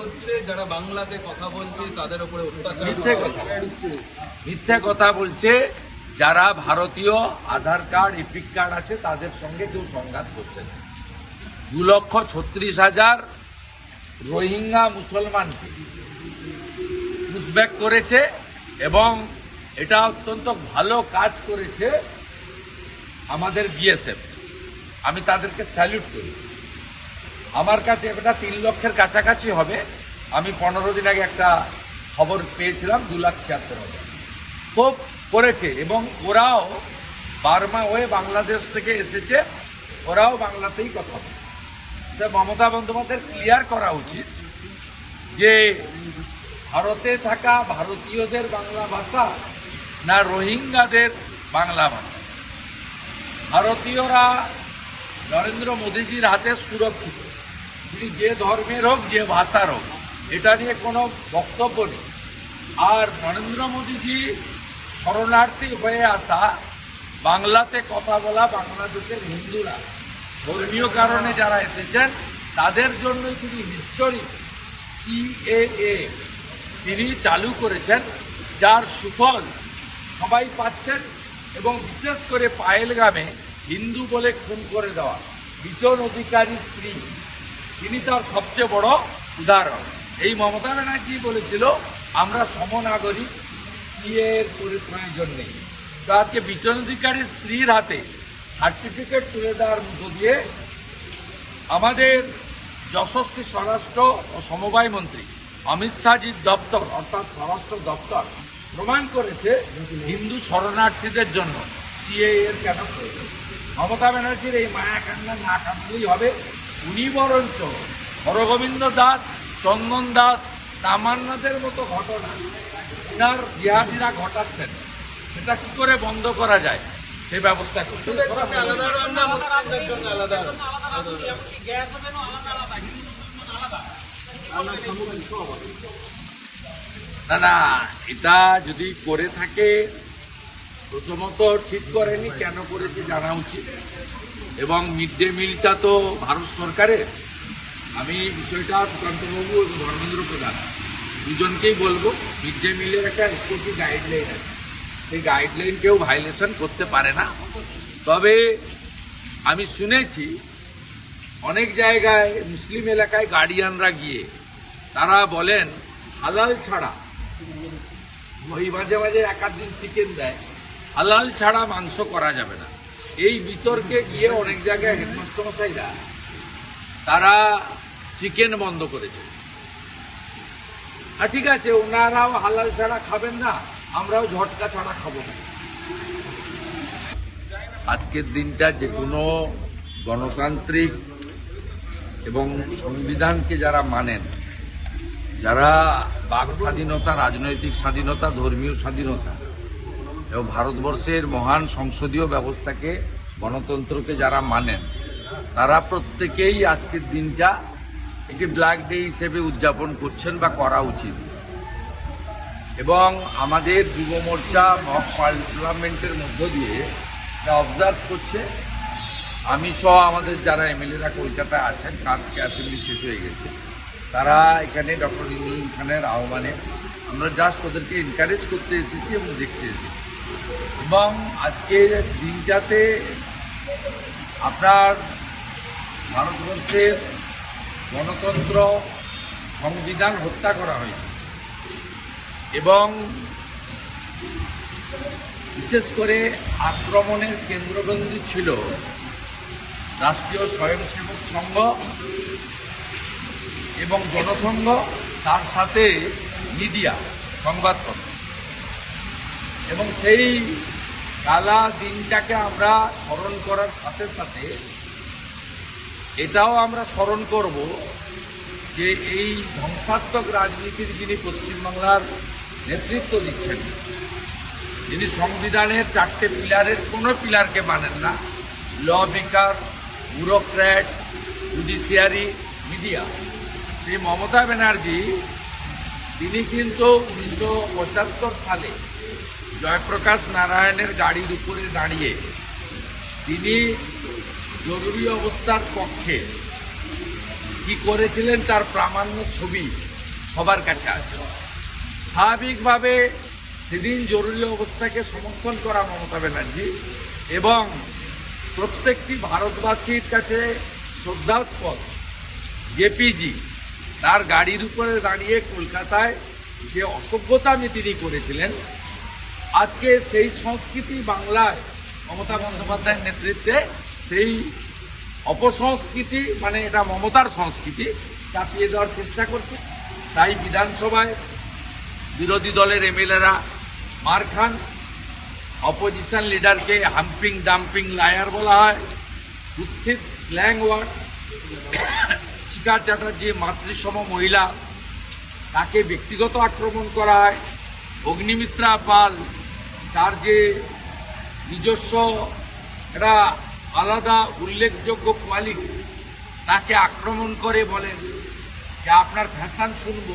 হচ্ছে যারা বাংলাতে কথা বলছে তাদের উপরে অত্যাচার মিথ্যে কথা। মিথ্যে কথা বলছে যারা ভারতীয় আধার কার্ড এপিক কার্ড আছে তাদের সঙ্গে কেউ সংঘাত করছে না। দু লক্ষ ছত্রিশ হাজার রোহিঙ্গা মুসলমানকে পুশব্যাক করেছে এবং এটা অত্যন্ত ভালো কাজ করেছে আমাদের বিএসএফ আমি তাদেরকে স্যালুট করি। আমার কাছে এটা তিন লক্ষের কাছাকাছি হবে। আমি পনেরো দিন আগে একটা খবর পেয়েছিলাম, দু লাখ ছিয়াত্তর হাজার। খুব করেছে এবং ওরাও বার্মা হয়ে বাংলাদেশ থেকে এসেছে, ওরাও বাংলাতেই কথা বলে। মমতা বন্দ্যোপাধ্যায়ের ক্লিয়ার করা উচিত যে ভারতে থাকা ভারতীয়দের বাংলা ভাষা না রোহিঙ্গাদের বাংলা ভাষা। ভারতীয়রা নরেন্দ্র মোদীজির হাতে সুরক্ষিত। তিনি যে ধর্মের হোক, যে ভাষার হোক, এটা নিয়ে কোনো বক্তব্য নেই। আর নরেন্দ্র মোদীজি শরণার্থী হয়ে আসা, বাংলাতে কথা বলা, বাংলাদেশের হিন্দুরা, ধর্মীয় কারণে যারা এসেছেন, তাদের জন্যই তিনি হিস্টোরি, সিএএ, তিনি চালু করেছেন, যার সুফল সবাই পাচ্ছেন এবং বিশেষ করে পায়েলগামে হিন্দু বলে খুন করে দেওয়া। বিচন অধিকারী স্ত্রী। তিনি তার সবচেয়ে বড় উদাহরণ। এই মমতা ব্যানার্জি বলেছিল, আমরা সমনাগরিক, সিএ এর পরি- প্রয়োজন নেই। তো আজকে বিচন অধিকারী স্ত্রীর হাতে সার্টিফিকেট তুলে দেওয়ার মধ্য দিয়ে আমাদের যশস্বী স্বরাষ্ট্র ও সমবায় মন্ত্রী অমিত শাহজির দপ্তর, অর্থাৎ স্বরাষ্ট্র দপ্তর, প্রমাণ করেছে হিন্দু শরণার্থীদের জন্য সিএ এর কেন প্রয়োজন? মমতা ব্যানার্জির এই মায়া কান্না না কাঁদলেই হবে। উনি বরঞ্চ হরগোবিন্দ দাস চন্দন দাস তামান্নাদের মতো ঘটনা উনার জিহাদিরা ঘটাচ্ছেন। সেটা কি করে বন্ধ করা যায়? সে ব্যবস্থা করতে আলাদা রান্না মুসলিমদের জন্য আলাদা না না এটা যদি করে থাকে প্রথমত ঠিক করেনি কেন করেছে জানা উচিত। এবং মিড ডে মিলটা তো ভারত সরকারের। আমি বিষয়টা সুকান্তবাবু এবং ধর্মেন্দ্র প্রধান দুজনকেই বলব, মিড ডে মিলের একটা এসওপি গাইডলাইন আছে। সেই গাইডলাইন কেউ ভাইলেশন করতে পারে না। তবে আমি শুনেছি অনেক জায়গায় মুসলিম এলাকায় গার্ডিয়ানরা গিয়ে তারা বলেন, হালাল ছাড়া ওই মাঝে মাঝে এক আধ দিন চিকেন দেয়। হালাল ছাড়া মাংস করা যাবে না। এই বিতর্কে গিয়ে অনেক জায়গায় হেডমাস্টারমশাইরা তারা চিকেন বন্ধ করেছে। আর ঠিক আছে, ওনারাও হালাল ছাড়া খাবেন না, আমরাও ঝটকা ছাড়া খাব আজকের দিনটা যে কোনো গণতান্ত্রিক এবং সংবিধানকে যারা মানেন, যারা বাক স্বাধীনতা, রাজনৈতিক স্বাধীনতা, ধর্মীয় স্বাধীনতা এবং ভারতবর্ষের মহান সংসদীয় ব্যবস্থাকে গণতন্ত্রকে যারা মানেন, তারা প্রত্যেকেই আজকের দিনটা একটি ব্ল্যাক ডে হিসেবে উদযাপন করছেন বা করা উচিত। এবং আমাদের যুব মোর্চা পার্লামেন্টের মধ্য দিয়ে অবজার্ভ করছে। আমি সহ আমাদের যারা এমএলএরা কলকাতায় আছেন কালকে অ্যাসেম্বলি শেষ হয়ে গেছে, তারা এখানে ডক্টর ইমরুল খানের আহ্বানে আমরা জাস্ট ওদেরকে এনকারেজ করতে এসেছি এবং দেখতে এসেছি। এবং আজকের দিনটাতে আপনার ভারতবর্ষের গণতন্ত্র সংবিধান হত্যা করা হয়েছে। এবং বিশেষ করে আক্রমণের কেন্দ্রবিন্দু ছিল রাষ্ট্রীয় স্বয়ংসেবক সংঘ এবং জনসংঘ তার সাথে মিডিয়া, সংবাদপত্র। এবং সেই কালা দিনটাকে আমরা স্মরণ করার সাথে সাথে এটাও আমরা স্মরণ করব যে এই ধ্বংসাত্মক রাজনীতির যিনি পশ্চিমবাংলার নেতৃত্ব দিচ্ছেন, যিনি সংবিধানের চারটে পিলারের কোনো পিলারকে মানেন না, law maker bureaucrat, judiciary, media. Shri Mamata Banerjee তিনি কিন্তু উনিশশো পঁচাত্তর সালে জয়প্রকাশ নারায়ণের গাড়ির উপরে দাঁড়িয়ে তিনি জরুরি অবস্থার পক্ষে কি করেছিলেন তার প্রামাণ্য ছবি সবার কাছে আছে। স্বাভাবিকভাবে সেদিন জরুরি অবস্থাকে সমর্থন করা মমতা ব্যানার্জি এবং প্রত্যেকটি ভারতবাসীর কাছে শ্রদ্ধাস্পদ জেপিজি তার গাড়ির উপরে দাঁড়িয়ে কলকাতায় যে অসভ্যতামি তিনি করেছিলেন, আজকে সেই সংস্কৃতি বাংলায় মমতা বন্দ্যোপাধ্যায়ের নেতৃত্বে সেই অপসংস্কৃতি মানে এটা মমতার সংস্কৃতি, চাপিয়ে দেওয়ার চেষ্টা করছে। তাই বিধানসভায় বিরোধী দলের এমএলএরা মার খান অপোজিশন লিডারকে হাম্পিং ডাম্পিং লায়ার বলা হয়, কুৎসিত স্ল্যাং ওয়ার্ড শিখা চ্যাটার্জি মাতৃসম মহিলা, তাকে ব্যক্তিগত আক্রমণ করা হয় অগ্নিমিত্রা পাল, তার যে নিজস্ব একটা আলাদা উল্লেখযোগ্য কোয়ালিটি তাকে আক্রমণ করে বলেন যে আপনার ফ্যাশন শুনব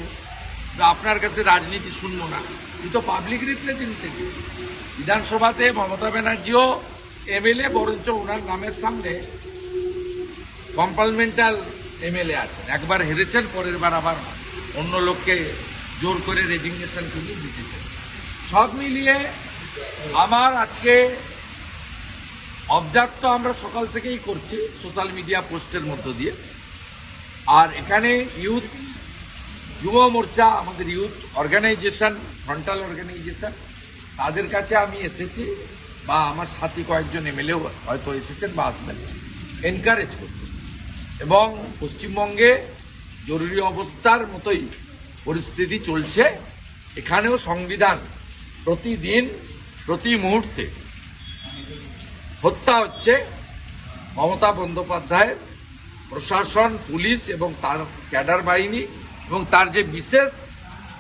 আপনার কাছে রাজনীতি শুনব না। কিন্তু পাবলিক রিপ্রেজেন্টেটিভ বিধানসভাতে মমতা ব্যানার্জিও এমএলএ বরঞ্চ ওনার নামের সামনে কম্পালমেন্টাল এমএলএ আছেন। একবার হেরেছেন, পরের বার আবার অন্য লোককে জোর করে রেজিগনেশন করিয়ে দিতেছেন। সব মিলিয়ে আমার আজকে অবজার্ভ তো আমরা সকাল থেকেই করছি সোশ্যাল মিডিয়া পোস্টের মধ্য দিয়ে। আর এখানে ইউথ যুব মোর্চা, আমাদের ইউথ অর্গানাইজেশন ফ্রন্টাল অর্গানাইজেশন তাদের কাছে আমি এসেছি বা আমার সাথী কয়েকজন এমএলএ হয়তো এসেছেন বা আসবেন। এনকারেজ করতে এবং পশ্চিমবঙ্গে জরুরি অবস্থার মতোই পরিস্থিতি চলছে, এখানেও সংবিধান প্রতিদিন, প্রতি মুহূর্তে হত্যা হচ্ছে। মমতা বন্দ্যোপাধ্যায়ের প্রশাসন, পুলিশ এবং তার ক্যাডার বাহিনী এবং তার যে বিশেষ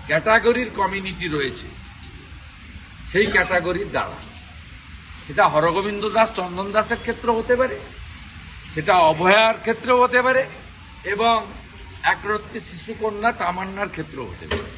ক্যাটাগরির কমিউনিটি রয়েছে, সেই ক্যাটাগরির দ্বারা। সেটা হরগোবিন্দ দাস, চন্দন দাসের ক্ষেত্রে হতে পারে সেটা অভয়ার ক্ষেত্রেও হতে পারে এবং একরত্তি শিশুকন্যা তামান্নার ক্ষেত্রেও হতে পারে।